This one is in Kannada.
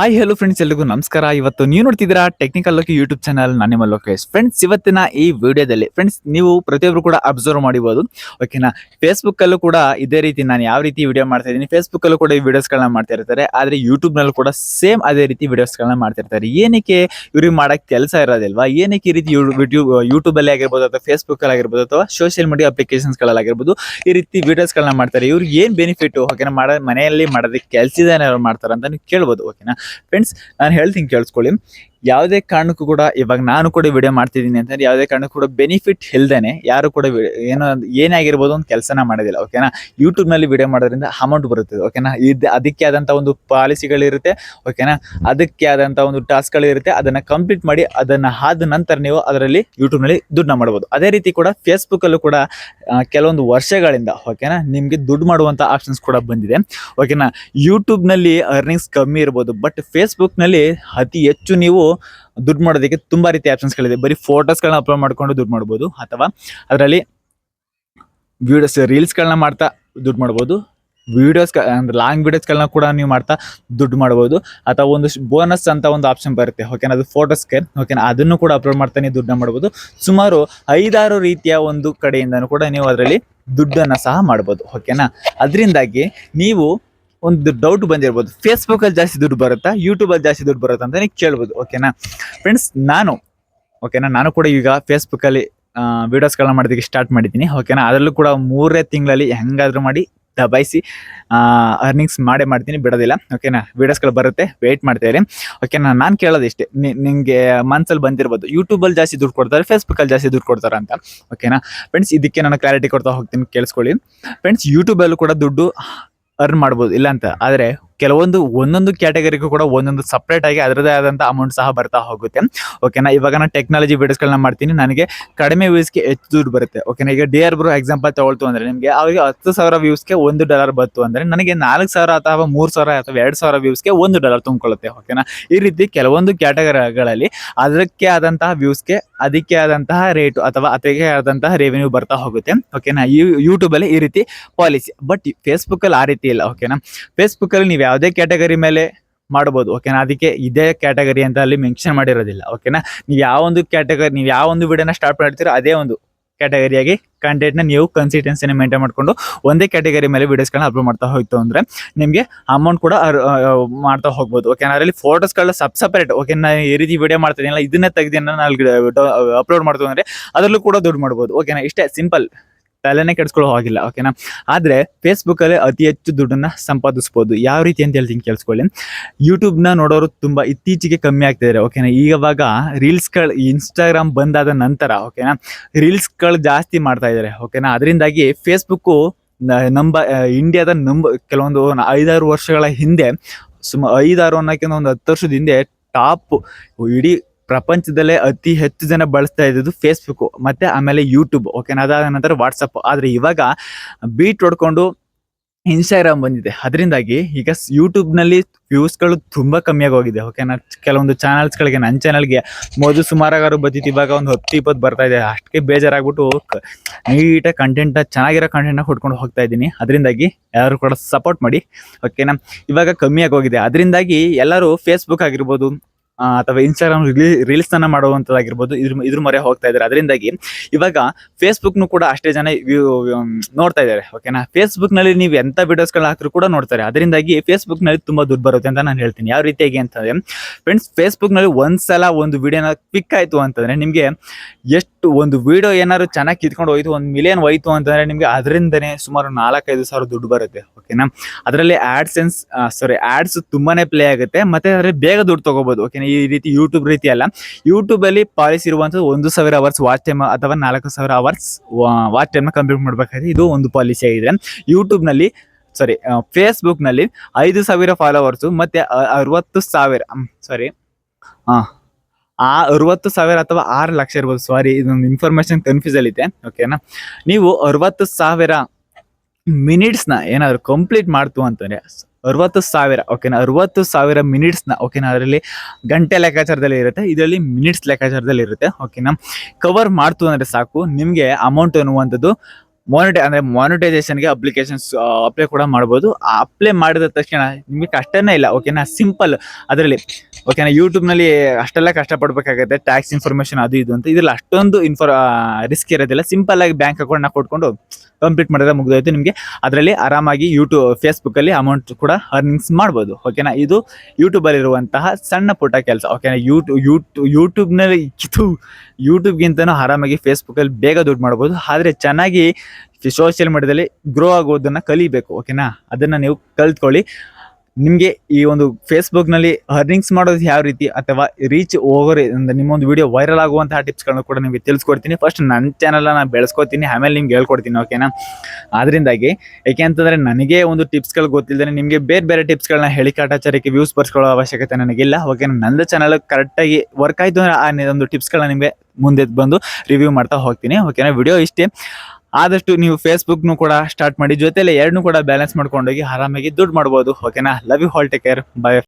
ಹಾಯ್ ಹಲೋ ಫ್ರೆಂಡ್ಸ್ ಎಲ್ರಿಗೂ ನಮಸ್ಕಾರ. ಇವತ್ತು ನೀವು ನೋಡ್ತಿದ್ದೀರಾ ಟೆಕ್ನಿಕಲ್ ಲೋಕಿ ಯೂಟ್ಯೂಬ್ ಚಾನಲ್ ನಿಮ್ಮ ಲೋಕೇಶ್. ಫ್ರೆಂಡ್ಸ್ ಇವತ್ತಿನ ಈ ವಿಡಿಯೋದಲ್ಲಿ ಫ್ರೆಂಡ್ಸ್ ನೀವು ಪ್ರತಿಯೊಬ್ಬರು ಕೂಡ ಅಬ್ಸರ್ವ್ ಮಾಡಿಬೋದು. ಓಕೆನಾ ಫೇಸ್ಬುಕ್ಕಲ್ಲೂ ಕೂಡ ಇದೇ ರೀತಿ ನಾನು ಯಾವ ರೀತಿ ವಿಡಿಯೋ ಮಾಡ್ತಾ ಇದ್ದೀನಿ ಫೇಸ್ಬುಕ್ಕಲ್ಲೂ ಕೂಡ ಈ ವಿಡಿಯೋಸ್ಗಳನ್ನ ಮಾಡ್ತಾ ಇರ್ತಾರೆ. ಆದರೆ ಯೂಟ್ಯೂಬ್ನಲ್ಲೂ ಕೂಡ ಸೇಮ್ ಅದೇ ರೀತಿ ವಿಡಿಯೋಸ್ಗಳನ್ನ ಮಾಡ್ತಿರ್ತಾರೆ ಏನಕ್ಕೆ ಇವ್ರಿಗೆ ಮಾಡೋಕ್ಕೆ ಕೆಲಸ ಇರೋದಿಲ್ವಾ? ಏನಕ್ಕೆ ಈ ರೀತಿ ಯೂಟ್ಯೂಬ್ ಯೂಟ್ಯೂಬಲ್ಲೇ ಆಗಿರ್ಬೋದು ಅಥವಾ ಫೇಸ್ಬುಕ್ಕಲ್ಲಿ ಆಗಿರ್ಬೋದು ಅಥವಾ ಸೋಷಿಯಲ್ ಮೀಡಿಯಾ ಅಪ್ಲಿಕೇಶನ್ಸ್ಗಳಲ್ಲಾಗಿರ್ಬೋದು ಈ ರೀತಿ ವಿಡಿಯೋಸ್ಗಳನ್ನ ಮಾಡ್ತಾರೆ. ಇವ್ರಿಗೆ ಏನು ಬೆನಿಫಿಟ್ಟು ಓಕೆನಾ ಮಾಡೋ, ಮನೆಯಲ್ಲಿ ಮಾಡೋದಕ್ಕೆ ಕೆಲಸ ಕೆಲಸದಾನೆ ಮಾಡ್ತಾರೆ ಅಂತ ಕೇಳ್ಬೋದು. ಓಕೆನಾ ಫ್ರೆಂಡ್ಸ್ ನಾನು ಹೇಳ್ತೀನಿ ಕೇಳಿಸ್ಕೊಳ್ಳಿ. ಯಾವುದೇ ಕಾರಣಕ್ಕೂ ಕೂಡ ಇವಾಗ ನಾನು ಕೂಡ ವಿಡಿಯೋ ಮಾಡ್ತಿದ್ದೀನಿ ಅಂತಂದ್ರೆ ಯಾವುದೇ ಕಾರಣಕ್ಕೂ ಕೂಡ ಬೆನಿಫಿಟ್ ಇಲ್ದೇನೆ ಯಾರು ಕೂಡ ಏನೋ ಏನೇ ಆಗಿರ್ಬೋದು ಒಂದು ಕೆಲಸನ ಮಾಡೋದಿಲ್ಲ ಓಕೆನಾ ಯೂಟ್ಯೂಬ್ನಲ್ಲಿ ವಿಡಿಯೋ ಮಾಡೋದ್ರಿಂದ ಅಮೌಂಟ್ ಬರುತ್ತೆ ಓಕೆನಾ ಇದು ಅದಕ್ಕೆ ಆದಂಥ ಒಂದು ಪಾಲಿಸಿಗಳಿರುತ್ತೆ ಓಕೆನಾ ಅದಕ್ಕೆ ಆದಂಥ ಒಂದು ಟಾಸ್ಕ್ಗಳಿರುತ್ತೆ ಅದನ್ನು ಕಂಪ್ಲೀಟ್ ಮಾಡಿ ಅದನ್ನು ಆದ ನಂತರ ನೀವು ಅದರಲ್ಲಿ ಯೂಟ್ಯೂಬ್ನಲ್ಲಿ ದುಡ್ಡನ್ನ ಮಾಡ್ಬೋದು. ಅದೇ ರೀತಿ ಕೂಡ ಫೇಸ್ಬುಕ್ಕಲ್ಲೂ ಕೂಡ ಕೆಲವೊಂದು ವರ್ಷಗಳಿಂದ ಓಕೆನಾ ನಿಮಗೆ ದುಡ್ಡು ಮಾಡುವಂಥ ಆಪ್ಷನ್ಸ್ ಕೂಡ ಬಂದಿದೆ ಓಕೆನಾ ಯೂಟ್ಯೂಬ್ನಲ್ಲಿ ಅರ್ನಿಂಗ್ಸ್ ಕಮ್ಮಿ ಇರ್ಬೋದು ಬಟ್ ಫೇಸ್ಬುಕ್ನಲ್ಲಿ ಅತಿ ಹೆಚ್ಚು ನೀವು ದುಡ್ಡು ಮಾಡೋದಕ್ಕೆ ತುಂಬ ರೀತಿ ಆಪ್ಷನ್ಸ್ಗಳಿದೆ ಬರೀ ಫೋಟೋಸ್ಗಳನ್ನ ಅಪ್ಲೋಡ್ ಮಾಡ್ಕೊಂಡು ದುಡ್ಡು ಮಾಡ್ಬೋದು, ಅಥವಾ ಅದರಲ್ಲಿ ವಿಡಿಯೋಸ್ ರೀಲ್ಸ್ಗಳನ್ನ ಮಾಡ್ತಾ ದುಡ್ಡು ಮಾಡ್ಬೋದು ವಿಡಿಯೋಸ್ ಅಂದ್ರೆ ಲಾಂಗ್ ವೀಡಿಯೋಸ್ಗಳನ್ನ ಕೂಡ ನೀವು ಮಾಡ್ತಾ ದುಡ್ಡು ಮಾಡ್ಬೋದು, ಅಥವಾ ಒಂದು ಬೋನಸ್ ಅಂತ ಒಂದು ಆಪ್ಷನ್ ಬರುತ್ತೆ. ಓಕೆನಾ ಅದು ಫೋಟೋಸ್ಗೆ ಓಕೆನಾ ಅದನ್ನು ಕೂಡ ಅಪ್ಲೋಡ್ ಮಾಡ್ತಾ ನೀವು ದುಡ್ಡನ್ನ ಮಾಡ್ಬೋದು. ಸುಮಾರು ಐದಾರು ರೀತಿಯ ಒಂದು ಕಡೆಯಿಂದನೂ ಕೂಡ ನೀವು ಅದರಲ್ಲಿ ದುಡ್ಡನ್ನು ಸಹ ಮಾಡ್ಬೋದು. ಓಕೆನಾ ಅದರಿಂದಾಗಿ ನೀವು ಒಂದು ಡೌಟ್ ಬಂದಿರ್ಬೋದು. ಫೇಸ್ಬುಕ್ಕಲ್ಲಿ ಜಾಸ್ತಿ ದುಡ್ಡು ಬರುತ್ತಾ? ಯೂಟ್ಯೂಬಲ್ಲಿ ಜಾಸ್ತಿ ದುಡ್ಡು ಬರುತ್ತಾ ಅಂತ ನೀವು ಕೇಳ್ಬೋದು ಓಕೆನಾ ಫ್ರೆಂಡ್ಸ್ ನಾನು ಓಕೆನಾ ನಾನು ಕೂಡ ಈಗ ಫೇಸ್ಬುಕ್ಕಲ್ಲಿ ವೀಡಿಯೋಸ್ಗಳನ್ನ ಮಾಡೋದಕ್ಕೆ ಸ್ಟಾರ್ಟ್ ಮಾಡಿದ್ದೀನಿ. ಓಕೆನಾ ಅದರಲ್ಲೂ ಕೂಡ ಮೂರೇ ತಿಂಗಳಲ್ಲಿ ಹೆಂಗಾದರೂ ಮಾಡಿ ದಬಾಯಿಸಿ ಅರ್ನಿಂಗ್ಸ್ ಮಾಡೇ ಮಾಡ್ತೀನಿ, ಬಿಡೋದಿಲ್ಲ. ಓಕೆನಾ ವೀಡಿಯೋಸ್ಗಳು ಬರುತ್ತೆ ವೆಯ್ಟ್ ಮಾಡ್ತಾ ಓಕೆನಾ ನಾನು ಕೇಳೋದು ಇಷ್ಟೇ ನಿ- ನಿಂಗೆ ಮನ್ಸಲ್ಲಿ ಬಂದಿರ್ಬೋದು. ಯೂಟ್ಯೂಬಲ್ಲಿ ಜಾಸ್ತಿ ದುಡ್ಡು ಕೊಡ್ತಾರೆ ಫೇಸ್ಬುಕ್ಕಲ್ಲಿ ಜಾಸ್ತಿ ದುಡ್ಡು ಕೊಡ್ತಾರೆ ಅಂತ. ಓಕೆನಾ ಫ್ರೆಂಡ್ಸ್ ಇದಕ್ಕೆ ನಾನು ಕ್ಲಾರಿಟಿ ಕೊಡ್ತಾ ಹೋಗ್ತೀನಿ, ಕೇಳಿಸ್ಕೊಳ್ಳಿ. ಫ್ರೆಂಡ್ಸ್ ಯೂಟ್ಯೂಬಲ್ಲೂ ಕೂಡ ದುಡ್ಡು ಅರ್ನ್ ಮಾಡ್ಬೋದು ಇಲ್ಲ ಅಂತ ಆದರೆ ಕೆಲವೊಂದು ಒಂದೊಂದು ಕ್ಯಾಟಗರಿಗೂ ಕೂಡ ಒಂದೊಂದು ಸಪ್ರೇಟ್ ಆಗಿ ಅದರದೇ ಆದಂಥ ಅಮೌಂಟ್ ಸಹ ಬರ್ತಾ ಹೋಗುತ್ತೆ. ಓಕೆನಾ ಇವಾಗ ನಾನು ಟೆಕ್ನಾಲಜಿ ವಿಡಿಯೋಸ್ಗಳನ್ನ ಮಾಡ್ತೀನಿ. ನನಗೆ ಕಡಿಮೆ ವ್ಯೂಸ್ಗೆ ಹೆಚ್ಚು ದುಡ್ಡು ಬರುತ್ತೆ. ಓಕೆನಾ ಈಗ ಡಿ ಆರ್ ಬ್ರೋ ಎಕ್ಸಾಂಪಲ್ ತಗೊಳ್ತು ಅಂದರೆ ನಿಮಗೆ ಅವರಿಗೆ ಹತ್ತು ಸಾವಿರ ವ್ಯೂಸ್ಗೆ ಒಂದು ಡಾಲರ್ ಬಂತು ಅಂದರೆ ನನಗೆ ನಾಲ್ಕು ಸಾವಿರ ಅಥವಾ ಮೂರು ಸಾವಿರ ಅಥವಾ ಎರಡು ಸಾವಿರ ವ್ಯೂಸ್ಗೆ ಒಂದು ಡಾಲರ್ ತುಂಬಿಕೊಳ್ಳುತ್ತೆ. ಓಕೆನಾ ಈ ರೀತಿ ಕೆಲವೊಂದು ಕ್ಯಾಟಗರಿಗಳಲ್ಲಿ ಅದಕ್ಕೆ ಆದಂತಹ ವ್ಯೂಸ್ಗೆ ಅದಕ್ಕೆ ಆದಂತಹ ರೇಟು ಅಥವಾ ಅದಕ್ಕೆ ಆದಂತಹ ರೆವೆನ್ಯೂ ಬರ್ತಾ ಹೋಗುತ್ತೆ. ಓಕೆನಾ ಯೂಟ್ಯೂಬಲ್ಲಿ ಈ ರೀತಿ ಪಾಲಿಸಿ ಬಟ್ ಫೇಸ್ಬುಕ್ಕಲ್ಲಿ ಆ ರೀತಿ ಇಲ್ಲ. ಓಕೆನಾ ಫೇಸ್ಬುಕ್ಕಲ್ಲಿ ನೀವು ಯಾವುದೇ ಕ್ಯಾಟಗರಿ ಮೇಲೆ ಮಾಡ್ಬೋದು ಓಕೆನಾ ಅದಕ್ಕೆ ಇದೇ ಕ್ಯಾಟಗರಿ ಅಂತ ಅಲ್ಲಿ ಮೆನ್ಷನ್ ಮಾಡಿರೋದಿಲ್ಲ ಓಕೆನಾ ನೀವು ಯಾವ ಒಂದು ಕ್ಯಾಟಗರಿ ನೀವು ಯಾವ ಒಂದು ವಿಡಿಯೋನ ಸ್ಟಾರ್ಟ್ ಮಾಡ್ತೀರೋ ಅದೇ ಒಂದು ಕ್ಯಾಟಗರಿಯಾಗಿ ಕಂಟೆಂಟ್ನ ನೀವು ಕನ್ಸಿಸ್ಟೆನ್ಸಿನ ಮೇಂಟೈನ್ ಮಾಡಿಕೊಂಡು ಒಂದೇ ಕ್ಯಾಟಗರಿ ಮೇಲೆ ವೀಡಿಯೋಸ್ಗಳನ್ನ ಅಪ್ಲೋಡ್ ಮಾಡ್ತಾ ಹೋಯ್ತು ಅಂದರೆ ನಿಮಗೆ ಅಮೌಂಟ್ ಕೂಡ ಮಾಡ್ತಾ ಹೋಗ್ಬೋದು ಓಕೆನಾ ಅದರಲ್ಲಿ ಫೋಟೋಸ್ಗಳ ಸಬ್ ಸಪ್ರೇಟ್ ಓಕೆ ನಾನು ಈ ರೀತಿ ವಿಡಿಯೋ ಮಾಡ್ತೀನಿ ಇದನ್ನೇ ತೆಗೆದಿನ ನಾನು ಅಪ್ಲೋಡ್ ಮಾಡ್ತೀವಿ ಅಂದರೆ ಅದರಲ್ಲೂ ಕೂಡ ದುಡ್ಡು ಮಾಡ್ಬೋದು ಓಕೆನಾ ಇಷ್ಟೇ ಸಿಂಪಲ್ ತಲೆನೇ ಕೆಡಿಸ್ಕೊಳ್ಳೋ ಹಾಗಿಲ್ಲ ಓಕೆನಾ ಆದರೆ ಫೇಸ್ಬುಕ್ಕಲ್ಲೇ ಅತಿ ಹೆಚ್ಚು ದುಡ್ಡನ್ನು ಸಂಪಾದಿಸ್ಬೋದು. ಯಾವ ರೀತಿ ಅಂತ ಹೇಳ್ತೀನಿ ಕೇಳಿಸ್ಕೊಳ್ಳಿ. ಯೂಟ್ಯೂಬ್ನ ನೋಡೋರು ತುಂಬ ಇತ್ತೀಚೆಗೆ ಕಮ್ಮಿ ಆಗ್ತಿದ್ದಾರೆ ಓಕೆನಾ ಈಗವಾಗ ರೀಲ್ಸ್ಗಳು ಇನ್ಸ್ಟಾಗ್ರಾಮ್ ಬಂದಾದ ನಂತರ ಓಕೆನಾ ರೀಲ್ಸ್ಗಳು ಜಾಸ್ತಿ ಮಾಡ್ತಾ ಇದ್ದಾರೆ ಓಕೆನಾ ಅದರಿಂದಾಗಿ ಫೇಸ್ಬುಕ್ಕು ನಂಬ ಇಂಡಿಯಾದ ನಂಬ, ಕೆಲವೊಂದು ಐದಾರು ವರ್ಷಗಳ ಹಿಂದೆ, ಸುಮ, ಐದಾರು ಅನ್ನೋಕ್ಕಿಂತ ಒಂದು ಹತ್ತು ವರ್ಷದ ಹಿಂದೆ ಟಾಪ್ ಇಡೀ ಪ್ರಪಂಚದಲ್ಲೇ ಅತಿ ಹೆಚ್ಚು ಜನ ಬಳಸ್ತಾ ಇದ್ದದ್ದು ಫೇಸ್ಬುಕ್ ಮತ್ತೆ ಆಮೇಲೆ ಯೂಟ್ಯೂಬ್ ಓಕೆನಾ ಅದಾದ ನಂತರ ವಾಟ್ಸಪ್ ಆದರೆ ಇವಾಗ ಬೀಟ್ ಹೊಡ್ಕೊಂಡು ಇನ್ಸ್ಟಾಗ್ರಾಮ್ ಬಂದಿದೆ. ಅದರಿಂದಾಗಿ ಈಗ ಯೂಟ್ಯೂಬ್ನಲ್ಲಿ ವ್ಯೂಸ್ಗಳು ತುಂಬ ಕಮ್ಮಿಯಾಗಿ ಹೋಗಿದೆ ಓಕೆನಾ ಕೆಲವೊಂದು ಚಾನಲ್ಸ್ಗಳಿಗೆ ನನ್ನ ಚಾನಲ್ಗೆ ಮೊದಲು ಸುಮಾರಾಗಾರು ಬಂದಿತ್ತು ಇವಾಗ ಒಂದು ಹತ್ತು, ಇಪ್ಪತ್ತು ಬರ್ತಾ ಇದೆ. ಅಷ್ಟಕ್ಕೆ ಬೇಜಾರಾಗ್ಬಿಟ್ಟು ನೀಟಾಗಿ ಕಂಟೆಂಟ್ನ ಚೆನ್ನಾಗಿರೋ ಕಂಟೆಂಟ್ನ ಹೊಡ್ಕೊಂಡು ಹೋಗ್ತಾ ಇದ್ದೀನಿ. ಅದರಿಂದಾಗಿ ಯಾರು ಕೂಡ ಸಪೋರ್ಟ್ ಮಾಡಿ ಓಕೆನಾ ಇವಾಗ ಕಮ್ಮಿಯಾಗಿ ಹೋಗಿದೆ. ಅದರಿಂದಾಗಿ ಎಲ್ಲರೂ ಫೇಸ್ಬುಕ್ ಆಗಿರ್ಬೋದು ಅಥವಾ ಇನ್ಸ್ಟಾಗ್ರಾಮ್ ರೀಲ್ಸ್ ಅನ್ನ ಮಾಡುವಂಥದಾಗಿರ್ಬೋದು ಇದ್ರ ಇದ್ರ ಮೊರೆ ಹೋಗ್ತಾ ಇದ್ದಾರೆ. ಅದರಿಂದಾಗಿ ಇವಾಗ ಫೇಸ್ಬುಕ್ನು ಕೂಡ ಅಷ್ಟೇ ಜನ ನೋಡ್ತಾ ಇದ್ದಾರೆ ಓಕೆನಾ ಫೇಸ್ಬುಕ್ನಲ್ಲಿ ನೀವು ಎಂಥ ವಿಡಿಯೋಸ್ಗಳು ಹಾಕಿದ್ರು ಕೂಡ ನೋಡ್ತಾರೆ. ಅದರಿಂದಾಗಿ ಫೇಸ್ಬುಕ್ನಲ್ಲಿ ತುಂಬಾ ದುಡ್ಡು ಬರುತ್ತೆ ಅಂತ ನಾನು ಹೇಳ್ತೀನಿ. ಯಾವ ರೀತಿಯಾಗಿ ಅಂತಂದ್ರೆ ಫ್ರೆಂಡ್ಸ್ ಫೇಸ್ಬುಕ್ನಲ್ಲಿ ಒಂದ್ಸಲ ಒಂದು ವಿಡಿಯೋನ ಕ್ಲಿಕ್ ಆಯ್ತು ಅಂತಂದ್ರೆ ನಿಮಗೆ ಎಷ್ಟು ಒಂದು ವಿಡಿಯೋ ಏನಾದ್ರು ಚೆನ್ನಾಗಿ ಕಿತ್ಕೊಂಡು ಹೋಯ್ತು, ಒಂದು ಮಿಲಿಯನ್ ಹೋಯ್ತು ಅಂತಂದ್ರೆ ನಿಮಗೆ ಅದರಿಂದನೇ ಸುಮಾರು ನಾಲ್ಕೈದು ಸಾವಿರ ದುಡ್ಡು ಬರುತ್ತೆ ಓಕೆನಾ? ಅದರಲ್ಲಿ ಆ್ಯಡ್ಸೆನ್ಸ್ ಸಾರಿ ಆ್ಯಡ್ಸ್ ತುಂಬಾನೇ ಪ್ಲೇ ಆಗುತ್ತೆ. ಮತ್ತೆ ಅದರಲ್ಲಿ ಬೇಗ ದುಡ್ಡು ತಗೋಬಹುದು ಓಕೆನಾ? ಈ ರೀತಿ ಯೂಟ್ಯೂಬ್ ರೀತಿ ಅಲ್ಲ. ಯೂಟ್ಯೂಬ್ ಅಲ್ಲಿ ಪಾಲಿಸಿ ಇರುವಂತದ್ದು ಒಂದು ಸಾವಿರ ಅವರ್ಸ್ ವಾಚ್ ಟೈಮ್ ಅಥವಾ ನಾಲ್ಕು ಸಾವಿರ ಅವರ್ಸ್ ವಾಚ್ ಟೈಮ್ ಕಂಪ್ಲೀಟ್ ಮಾಡಬೇಕಾದ್ರೆ ಇದು ಒಂದು ಪಾಲಿಸಿ ಆಗಿದೆ ಯೂಟ್ಯೂಬ್ನಲ್ಲಿ ಸಾರಿ ಫೇಸ್ಬುಕ್ನಲ್ಲಿ ಐದು ಸಾವಿರ ಫಾಲೋವರ್ಸು ಮತ್ತೆ ಅರವತ್ತು ಸಾವಿರ ಸಾರಿ ಆ ಅರವತ್ತು ಸಾವಿರ ಅಥವಾ ಆರು ಲಕ್ಷ ಇರ್ಬೋದು ಸಾರಿ ಇದೊಂದು ಇನ್ಫಾರ್ಮೇಶನ್ ಕನ್ಫ್ಯೂಸ್ ಅಲ್ಲಿದೆ ಓಕೆನಾ? ನೀವು ಅರವತ್ತು ಸಾವಿರ ಮಿನಿಟ್ಸ್ನ ಏನಾದ್ರು ಕಂಪ್ಲೀಟ್ ಮಾಡ್ತು ಅಂತಂದರೆ ಅರವತ್ತು ಸಾವಿರ ಓಕೆನಾ ಅರವತ್ತು ಸಾವಿರ ಮಿನಿಟ್ಸ್ನ ಓಕೆನಾ ಅದರಲ್ಲಿ ಗಂಟೆ ಲೆಕ್ಕಾಚಾರದಲ್ಲಿ ಇರುತ್ತೆ. ಇದರಲ್ಲಿ ಮಿನಿಟ್ಸ್ ಲೆಕ್ಕಾಚಾರದಲ್ಲಿ ಇರುತ್ತೆ ಓಕೆನಾ ಕವರ್ ಮಾಡ್ತು ಅಂದರೆ ಸಾಕು. ನಿಮಗೆ ಅಮೌಂಟ್ ಅನ್ನುವಂಥದ್ದು ಮಾನಿಟೈ ಅಂದರೆ ಮಾನಿಟೈಸೇಷನ್ಗೆ ಅಪ್ಲಿಕೇಶನ್ಸ್ ಅಪ್ಲೈ ಕೂಡ ಮಾಡ್ಬೋದು. ಅಪ್ಲೈ ಮಾಡಿದ ತಕ್ಷಣ ನಿಮಗೆ ಕಷ್ಟನೇ ಇಲ್ಲ ಓಕೆನಾ ಸಿಂಪಲ್ ಅದರಲ್ಲಿ ಓಕೆನಾ ಯೂಟ್ಯೂಬ್ನಲ್ಲಿ ಅಷ್ಟೆಲ್ಲ ಕಷ್ಟಪಡಬೇಕಾಗತ್ತೆ. ಟ್ಯಾಕ್ಸ್ ಇನ್ಫಾರ್ಮೇಷನ್ ಅದು ಇದು ಅಂತ. ಇದರಲ್ಲಿ ಅಷ್ಟೊಂದು ಇನ್ಫಾರ್ ರಿಸ್ಕ್ ಇರೋದಿಲ್ಲ. ಸಿಂಪಲ್ ಆಗಿ ಬ್ಯಾಂಕ್ ಅಕೌಂಟ್ನ ಕೊಟ್ಕೊಂಡು ಕಂಪ್ಲೀಟ್ ಮಾಡಿದ್ರೆ ಮುಗಿದೋಯ್ತು ನಿಮಗೆ. ಅದರಲ್ಲಿ ಆರಾಮಾಗಿ ಯೂಟ್ಯೂಬ್ ಫೇಸ್ಬುಕ್ಕಲ್ಲಿ ಅಮೌಂಟ್ ಕೂಡ ಅರ್ನಿಂಗ್ಸ್ ಮಾಡ್ಬೋದು. ಓಕೆನಾ ಇದು ಯೂಟ್ಯೂಬಲ್ಲಿರುವಂತಹ ಸಣ್ಣ ಪುಟ್ಟ ಕೆಲಸ. ಓಕೆನಾ ಯೂಟ್ಯೂ ಯೂಟ್ಯೂ ಯೂಟ್ಯೂಬ್ನಲ್ಲಿ ಇದು ಯೂಟ್ಯೂಬ್ಗಿಂತನೂ ಆರಾಮಾಗಿ ಫೇಸ್ಬುಕ್ಕಲ್ಲಿ ಬೇಗ ದುಡ್ಡು ಮಾಡ್ಬೋದು. ಆದರೆ ಚೆನ್ನಾಗಿ ಸೋಷಿಯಲ್ ಮೀಡಿಯಾದಲ್ಲಿ ಗ್ರೋ ಆಗೋದನ್ನು ಕಲಿಬೇಕು. ಓಕೆನಾ ಅದನ್ನು ನೀವು ಕಲ್ತ್ಕೊಳ್ಳಿ. ನಿಮಗೆ ಈ ಒಂದು ಫೇಸ್ಬುಕ್ನಲ್ಲಿ ಅರ್ನಿಂಗ್ಸ್ ಮಾಡೋದು ಯಾವ ರೀತಿ ಅಥವಾ ರೀಚ್ ಹೋಗೋರಿ ನಿಮ್ಮೊಂದು ವಿಡಿಯೋ ವೈರಲ್ ಆಗುವಂತಹ ಟಿಪ್ಸ್ಗಳನ್ನ ಕೂಡ ನಿಮಗೆ ತಿಳಿಸ್ಕೊಡ್ತೀನಿ. ಫಸ್ಟ್ ನನ್ನ ಚಾನಲ್ನ ನಾನು ಬೆಳೆಸ್ಕೊತೀನಿ, ಆಮೇಲೆ ನಿಮ್ಗೆ ಹೇಳ್ಕೊಡ್ತೀನಿ ಓಕೆನಾ ಅದರಿಂದಾಗಿ ಯಾಕೆ ಅಂತಂದರೆ ನನಗೆ ಒಂದು ಟಿಪ್ಸ್ಗಳು ಗೊತ್ತಿಲ್ಲದೆ ನಿಮಗೆ ಬೇರೆ ಬೇರೆ ಟಿಪ್ಸ್ಗಳನ್ನ ಹೇಳಿ ಕಾಟಾಚಾರಕ್ಕೆ ವ್ಯೂಸ್ ಬರ್ಸ್ಕೊಳ್ಳೋ ಅವಶ್ಯಕತೆ ನನಗಿಲ್ಲ ಓಕೆನಾ ನಂದು ಚಾನಲ್ ಕರೆಕ್ಟಾಗಿ ವರ್ಕ್ ಆಯಿತು ಅಂದರೆ ಆ ಒಂದು ಟಿಪ್ಸ್ಗಳನ್ನ ನಿಮಗೆ ಮುಂದೆ ಬಂದು ರಿವ್ಯೂ ಮಾಡ್ತಾ ಹೋಗ್ತೀನಿ ಓಕೆನಾ ವಿಡಿಯೋ ಇಷ್ಟೇ. ಆದಷ್ಟು ನೀವು ಫೇಸ್ಬುಕ್ನು ಕೂಡ ಸ್ಟಾರ್ಟ್ ಮಾಡಿ, ಜೊತೆಲೆ ಎರಡನ್ನೂ ಕೂಡ ಬ್ಯಾಲೆನ್ಸ್ ಮಾಡ್ಕೊಂಡೋಗಿ ಆರಾಮಾಗಿ ದುಡ್ಡು ಮಾಡ್ಬೋದು. ಓಕೆನಾ love you all take care bye